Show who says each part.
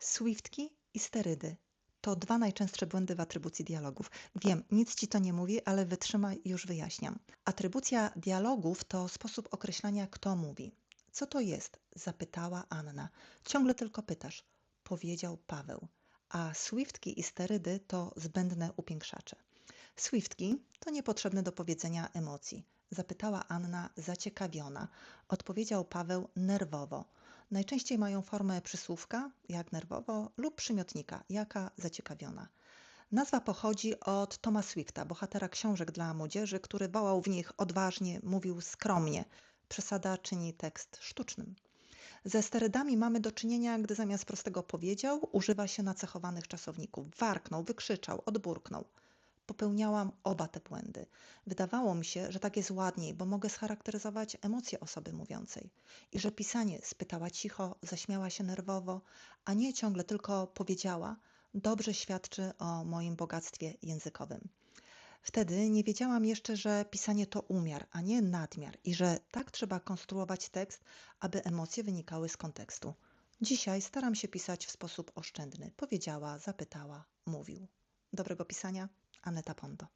Speaker 1: Swiftki i sterydy to dwa najczęstsze błędy w atrybucji dialogów. Wiem, nic ci to nie mówi, ale wytrzymaj, już wyjaśniam. Atrybucja dialogów to sposób określania, kto mówi. Co to jest? zapytała Anna. Ciągle tylko pytasz. Powiedział Paweł. A swiftki i sterydy to zbędne upiększacze. Swiftki to niepotrzebne do powiedzenia emocji. Zapytała Anna zaciekawiona. Odpowiedział Paweł nerwowo. Najczęściej mają formę przysłówka, jak nerwowo, lub przymiotnika, jaka zaciekawiona. Nazwa pochodzi od Toma Swifta, bohatera książek dla młodzieży, który wołał w nich odważnie, mówił skromnie. Przesada czyni tekst sztucznym. Ze sterydami mamy do czynienia, gdy zamiast prostego powiedział, używa się nacechowanych czasowników. Warknął, wykrzyczał, odburknął. Popełniałam oba te błędy. Wydawało mi się, że tak jest ładniej, bo mogę scharakteryzować emocje osoby mówiącej. I że pisanie spytała cicho, zaśmiała się nerwowo, a nie ciągle tylko powiedziała, dobrze świadczy o moim bogactwie językowym. Wtedy nie wiedziałam jeszcze, że pisanie to umiar, a nie nadmiar i że tak trzeba konstruować tekst, aby emocje wynikały z kontekstu. Dzisiaj staram się pisać w sposób oszczędny. Powiedziała, zapytała, mówił. Dobrego pisania, Aneta Pondo.